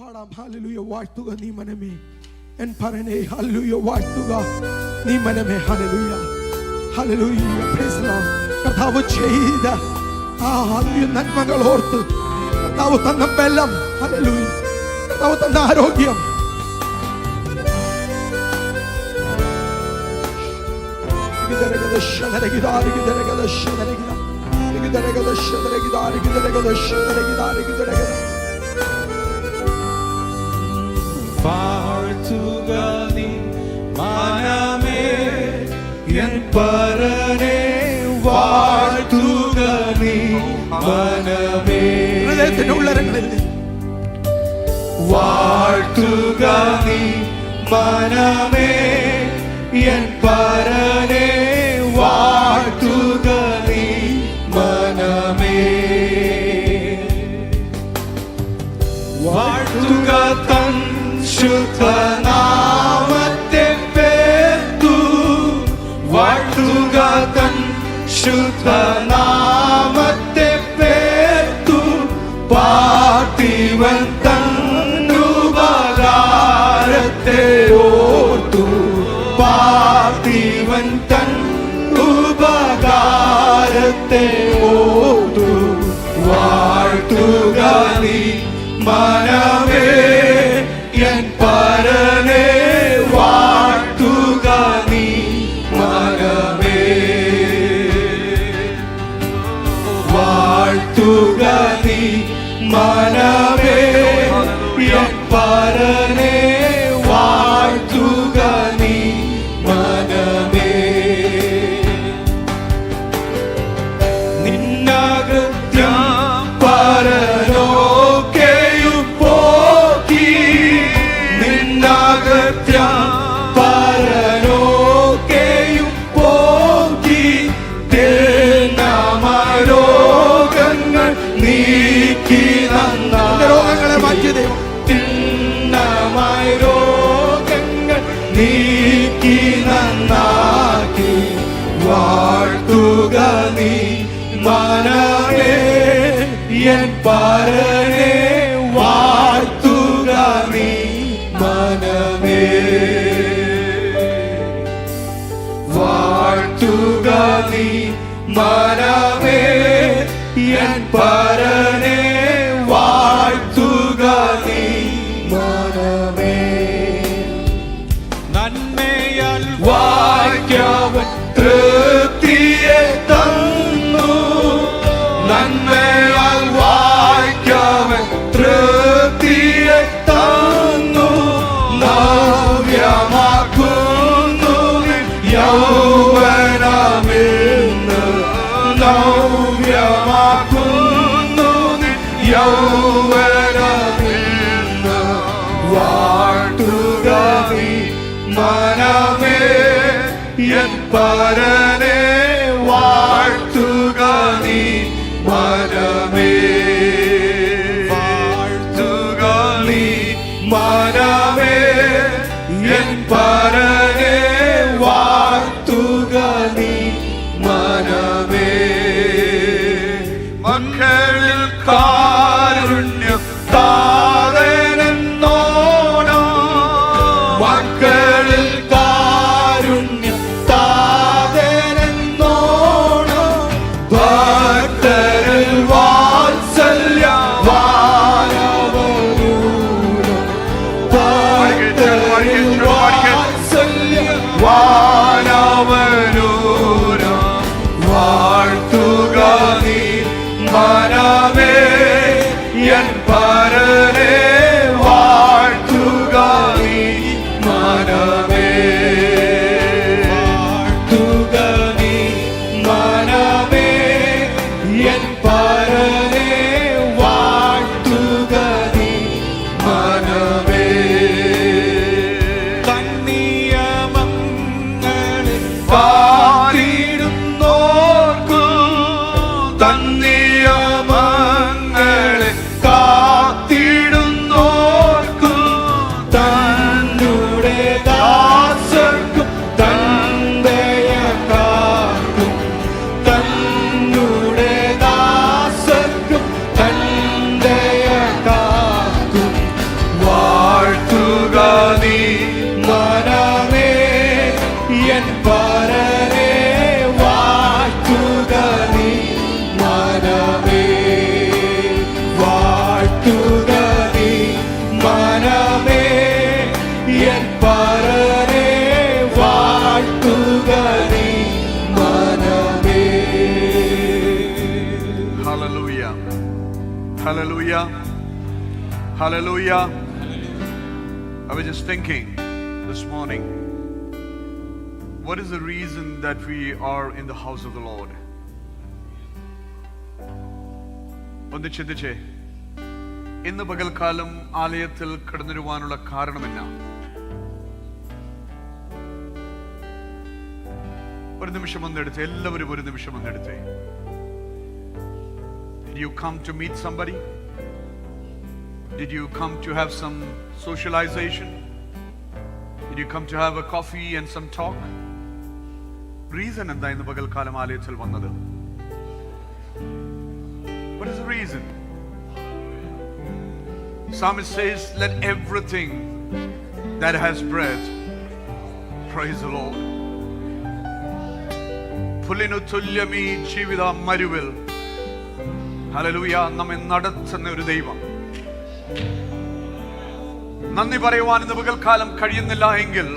പാടാം ഹാലലുയ വാഴ്ത്തുക നീ മനമേ എൻ പറയണേ ഹാലലുയ വാഴ്ത്തുക നീ മനമേ ഹാലലുയ ഹാലലുയ praise the Lord. കർത്താവ് ചെയ്ത ആ ഹാലലുയ നന്മകൾ ഓർത്ത് കർത്താവ് തന്ന ബലം ഹാലലുയ കർത്താവ് തന്ന ആരോഗ്യം വാഴ്ത്തുക பரனே வாழ்த்துகனி மனமே. உள்ளரங்களில். வாழ்த்துகனி மனமே. என் பரனே வாழ்த்துகனி மனமே. வாழ்த்துக தன் சுத்தன. ശുദ്ധനാമത്തെ പേർത്തു പാർത്തിവൻ തന്നുപകാരത്തെ ഓർത്തു. പാർത്തിവൻ തൻ പരനെ വാഴ്ത്തുക നീ മനമേ. വാഴ്ത്തുക നീ മനമേ. എൻ പരനെ என் பரனே வாழ்த்துக நீ மனமே. வாழ்த்துக நீ மனமே. என் பரனே வாழ்த்துக மக்களில் கா Yeah. Hallelujah. I was just thinking this morning, what is the reason that we are in the house of the Lord? ഒന്ന് ചിന്തിച്ചേ ഇന്ന് പകൽക്കാലം ആലയത്തിൽ കടന്നിരുവാനുള്ള കാരണമെന്നാ ഒരു നിമിഷം ഒന്നെടുത്ത് എല്ലാവരും ഒരു നിമിഷം ഒന്നെടുത്തേ you come to meet somebody? Did you come to have some socialization? Did you come to have a coffee and some talk? Reason എന്താ ഇന്ന് പകൽക്കാലം ആലയത്തിൽ വന്നത് What is the reason? Psalmist says, Let everything that has breath praise the Lord. പുല്ലിനു തുല്യം ഈ ജീവിത മരുവിൽ ഹലലൂയ നമ്മെ നടത്തുന്ന ഒരു ദൈവം നന്ദി പറയുവാൻ ഇന്ന് പകൽക്കാലം കഴിയുന്നില്ല എങ്കിൽ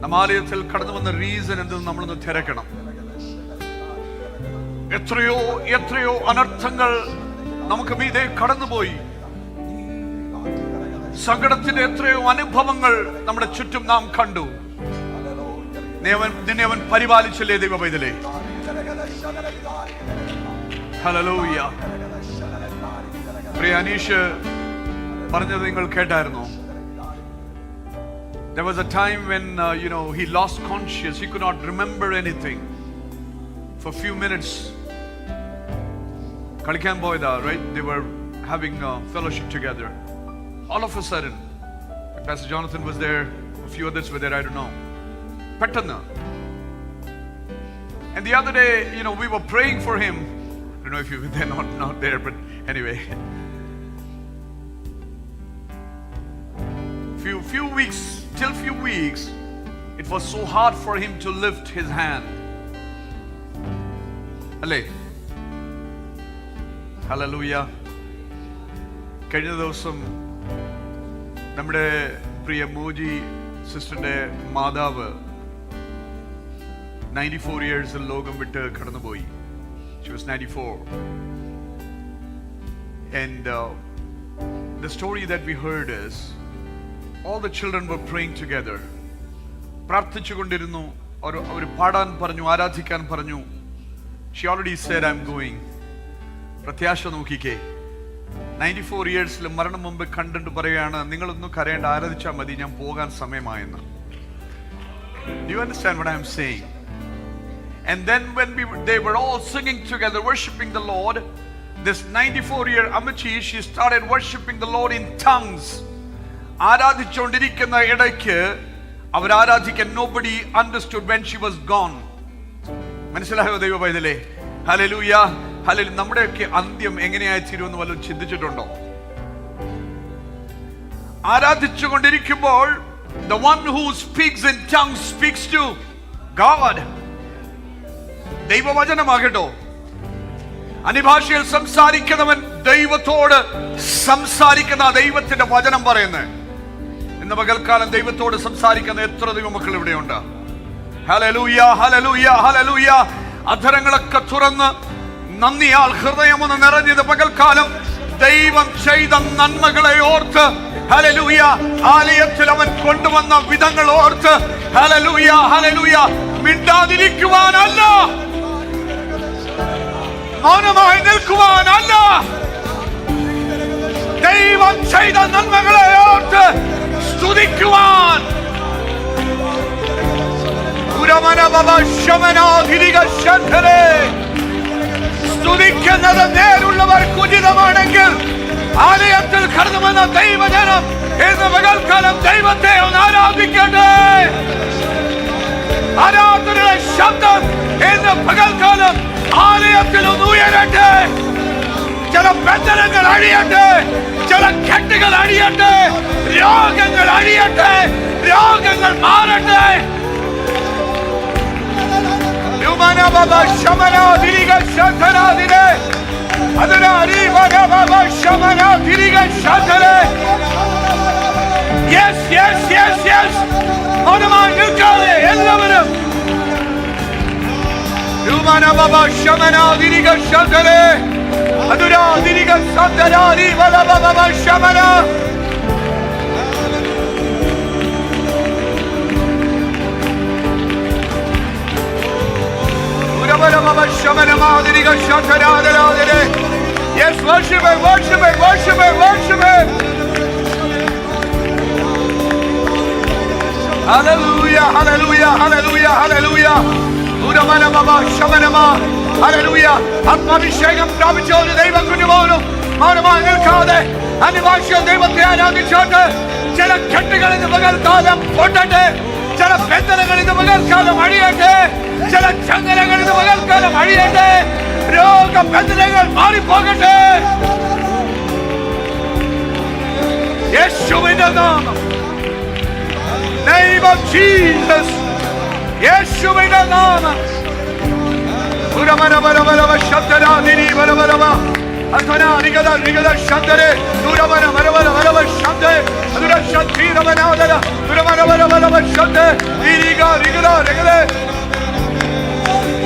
നമ്മാലയത്തിൽ കടന്നു വന്ന റീസൺ എന്തെന്ന് നമ്മളൊന്ന് തിരക്കണം. എത്രയോ എത്രയോ അനർത്ഥങ്ങൾ നമുക്ക് മീതെ കടന്നുപോയി. സങ്കടത്തിന്റെ എത്രയോ അനുഭവങ്ങൾ നമ്മുടെ ചുറ്റും നാം കണ്ടു. നീ അവൻ നിന്നെ അവൻ പരിപാലിച്ചില്ലേ ദൈവ പൈതലേ പ്രിയ അനീഷ് പറഞ്ഞത് നിങ്ങൾ കേട്ടായിരുന്നോ There was a time when, uh, you know, he lost conscious. He could not remember anything for a few minutes. കളിക്കാൻ പോയതാ right? They were having a fellowship together. All of a sudden, Pastor Jonathan was there, a few others were there, I don't know. പെട്ടെന്ന് And the other day, you know, we were praying for him. I don't know if you were there, not, not there, but anyway. Few, few weeks, till few weeks, it was so hard for him to lift his hand. അല്ലേ ഹലലൂയ കഴിഞ്ഞ ദിവസം നമ്മുടെ പ്രിയ മോജി സിസ്റ്ററിന്റെ മാതാവ് ninety four ഇയേഴ്സിൽ ലോകം വിട്ട് കടന്നുപോയി she was ninety four And uh, the story that we heard is all the children were praying together. പ്രാർത്ഥിച്ചുകൊണ്ടിരുന്നു അവർ അവർ പാടാൻ പറഞ്ഞു ആരാധിക്കാൻ പറഞ്ഞു she already said I'm going. പ്രത്യാശ നോക്കിക്കേ നയൻറ്റി ഫോർ ഇയേഴ്സിൽ മരണം മുമ്പ് കണ്ടിട്ട് പറയുകയാണ് നിങ്ങളൊന്നും കരയേണ്ട ആരാധിച്ചാൽ മതി ഞാൻ പോകാൻ സമയമായെന്ന് Do you understand what I'm saying? And then when we were- they were all singing together, worshiping the Lord, this 94-year Amachi, she started worshiping the Lord in tongues. ആരാധിച്ചുകൊണ്ടിരിക്കുന്ന ഇടയ്ക്ക് അവർ ആരാധിക്കാൻ nobody understood when she was gone മനസ്സിലായോ ദൈവ പൈതലേ ഹലലൂയ ഹലലു നമ്മുടെയൊക്കെ അന്ത്യം എങ്ങനെയായി തീരുമെന്ന് വല്ലതും ചിന്തിച്ചിട്ടുണ്ടോ? ആരാധിച്ചുകൊണ്ടിരിക്കുമ്പോൾ the one who speaks in tongues speaks to God. ദൈവവചനമാകട്ടോ. അനിഭാഷയിൽ സംസാരിക്കുന്നവൻ ദൈവത്തോട് സംസാരിക്കുന്ന ദൈവത്തിന്റെ വചനം പറയുന്നത്. ഇന്ന് പകൽക്കാലം ദൈവത്തോട് സംസാരിക്കുന്ന എത്ര ദൈവമക്കൾ ഇവിടെയുണ്ട്? ഹലലൂയ ഹലലൂയ ഹലലൂയ അധരങ്ങളൊക്കെ തുറന്ന് നന്ദിയാൽ ഹൃദയമൊന്ന് നിറഞ്ഞത് പകൽക്കാലം. ദൈവം ചെയ്ത നന്മകളെ ഓർത്ത് ഹലലൂയ ആലയത്തിൽ അവൻ കൊണ്ടുവന്ന വിധങ്ങൾ ഓർത്ത് ഹലലൂയ ഹലലൂയ മിണ്ടാതിരിക്കുവാനല്ല. മൗനമായി നിൽക്കുവാനല്ല സ്തുതിക്കുന്നത് നേരുള്ളവർ ഉചിതമാണെങ്കിൽ ആലയത്തിൽ കടന്നുവന്ന ദൈവജനം ഇന്ന് പകൽക്കാലം ദൈവത്തെ ഒന്ന് ആരാധിക്കട്ടെ. ആരാധനയുടെ ശബ്ദം ഇന്ന് പകൽക്കാലം ആലയത്തിൽ ഒന്ന് ഉയരട്ടെ. ചില ബന്ധനങ്ങൾ അഴിയട്ടെ ചില കെട്ടുകൾ അഴിയട്ടെ രോഗങ്ങൾ അഴിയട്ടെ രോഗങ്ങൾ മാറട്ടെ. Şamana baba, şamana diliga şantana dile. Adına rivana baba, şamana diliga şantana. Yes, yes, yes, yes. Hanıma yukarı, ellamını. Rumana baba, şamana diliga şantana. Adına diliga şantana, rivana baba, Baba şamana. Yes, worship Him, worship Him, worship Him, worship Him. Hallelujah, hallelujah, hallelujah, hallelujah. ഉരമനമമ ശമനമ. Hallelujah. ആത്മാഭിഷേകം പ്രാപിച്ച ഒരു ദൈവം കുഞ്ഞുപോലും മൗനമായി നിൽക്കാതെ അനിവാശ്യ ദൈവത്തെ ആരാധിച്ചോട്ട് ചില കെട്ടുകൾ ഇന്ന് പകൽക്കാലം പൊട്ടട്ടെ ചില ബന്ധനങ്ങൾ ഇന്ന് പകൽക്കാലം അഴിയട്ടെ ചില ചങ്ങലകൾ ഇന്ന് പകൽക്കാലം അഴിയട്ടെ രോഗബന്ധനങ്ങൾ മാറിപ്പോകട്ടെ യേശുവിന്റെ നാമം name of Jesus. യേശുവിന്റെ നാമം ഉരമരമരമരമ ശബ്ദരാതിരി വരവരമ അധന നിഗത നിഗത ശബ്ദരെ ദുരമര വരവര വരവ ശബ്ദ അതുര ശക്തിരമനാദര ദുരമര വരവരവ ശബ്ദ നിരിക നിഗത നിഗത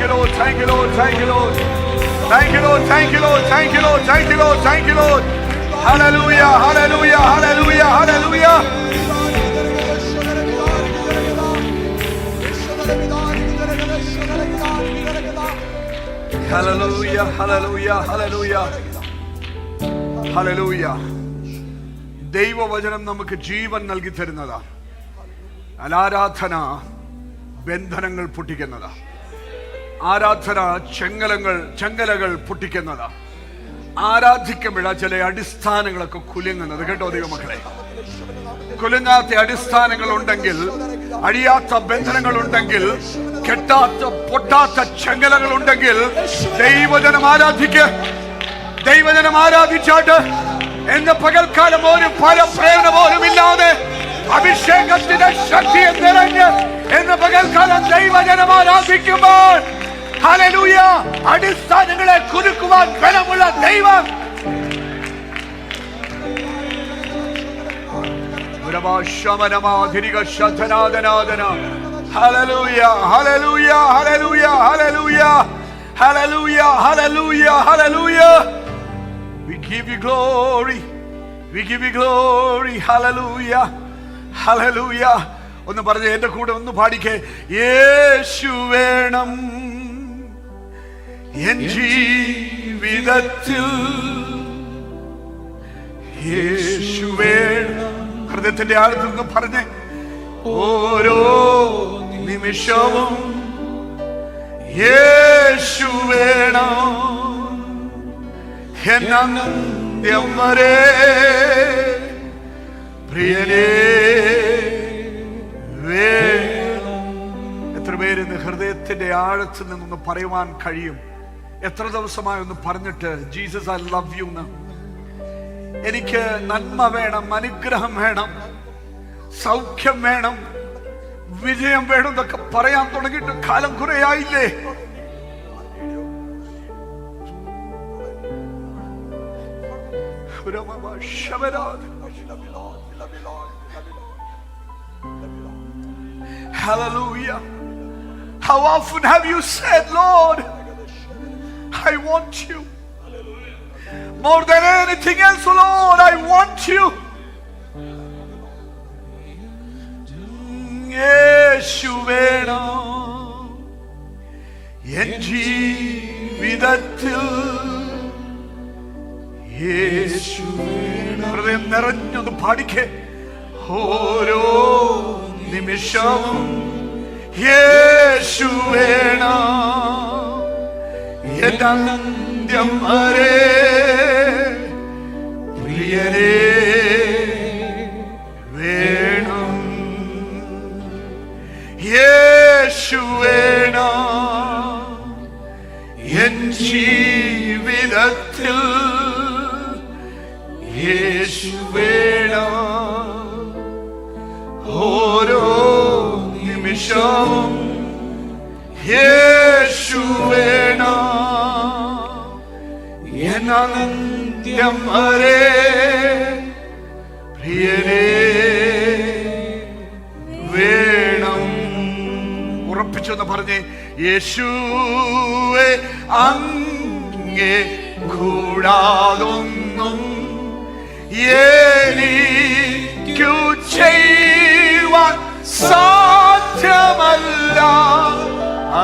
you, Lord, thank you, Lord, thank you, Lord, thank you, Lord. Thank you, Lord, thank you, Lord, thank you, Lord, thank you, Lord. Hallelujah, hallelujah, hallelujah, hallelujah. Hallelujah, hallelujah, hallelujah. Hallelujah. ദൈവവചനം നമുക്ക് ജീവൻ നൽകി തരുന്നതാ ആരാധന ബന്ധനങ്ങൾ പൊട്ടിക്കുന്നതാ ആരാധന ചെങ്കലങ്ങൾ ചെങ്കലകൾ പൊട്ടിക്കുന്നതാ. ആരാധിക്കുമ്പോഴ ചില അടിസ്ഥാനങ്ങളൊക്കെ കുലുങ്ങുന്നത് കേട്ടോ ദൈവമക്കളെ കുലുങ്ങാത്ത അടിസ്ഥാനങ്ങൾ ഉണ്ടെങ്കിൽ അഴിയാത്ത ബന്ധനങ്ങൾ ഉണ്ടെങ്കിൽ കെട്ടാത്ത പൊട്ടാത്ത ചങ്ങലകൾ ഉണ്ടെങ്കിൽ ദൈവജനം ആരാധിക്ക. ദൈവജനം ആരാധിച്ചാട്ട് എന്ന പകൽക്കാലം ഒരു ഫലപ്രേരണ പോലും ഇല്ലാതെ അഭിഷേകത്തിന്റെ ശക്തിയെ നിറഞ്ഞ് എന്ന പകൽക്കാലം ദൈവജനം ആരാധിക്കുമ്പോൾ അടിസ്ഥാനങ്ങളെ കുലുക്കുവാൻ ബലമുള്ള ദൈവം. ഒന്ന് പറഞ്ഞ് എന്റെ കൂടെ ഒന്ന് പാടിക്കേ. യേശു വേണം. എൻ ജീവിതത്തിൽ ഹൃദയത്തിന്റെ ആഴത്തിൽ നിന്ന് പറഞ്ഞ് ഓരോ നിമിഷവും യേശു വേണം. എന്നന്ത്യം വരെ പ്രിയനേ വേണം. എത്ര പേര് ഹൃദയത്തിന്റെ ആഴത്തിൽ നിന്നൊന്ന് പറയുവാൻ കഴിയും? എത്ര ദിവസമായി ഒന്ന് പറഞ്ഞിട്ട് ജീസസ് ഐ ലവ് യു എന്ന് എനിക്ക് നന്മ വേണം അനുഗ്രഹം വേണം സൗഖ്യം വേണം വിജയം വേണം എന്നൊക്കെ പറയാൻ തുടങ്ങിയിട്ട് കാലം കുറയായില്ലേ Hallelujah. How often have you said, Lord, I want you. More than anything else, Lord, I want you. യേശു വേണം എൻ ജീവിതത്തിൽ യേശു വേണം ഹൃദയം നിറഞ്ഞൊന്ന് പാടിക്കേ ഓരോ നിമിഷവും യേശു വേണം എന്റെ അരേ വരെ പ്രിയരേ വേണം. യേശു വേണം. എൻ ജീവിതത്തിൽ യേശു വേണം. ഓ എന്നന്ത്യം വരെ. പ്രിയരേ വേണം. ഉറപ്പിച്ചെന്ന് പറഞ്ഞ് യേശുവെ അങ്ങേ കൂടാതൊന്നും എനിക്കു ചെയ്യുവാൻ സാധ്യമല്ല.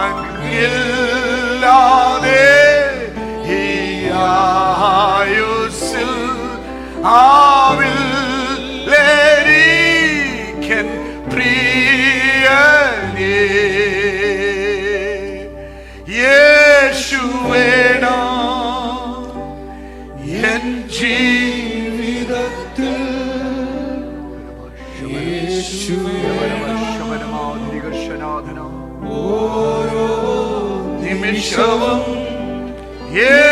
അങ്ങില്ലാതെ ആയുസ്സിൽ ആവില്ലേരിക്കൻ പ്രിയനേ യേശുവേണോ എൻ ജീവിതത്തിൽ നിമിഷവും യേശു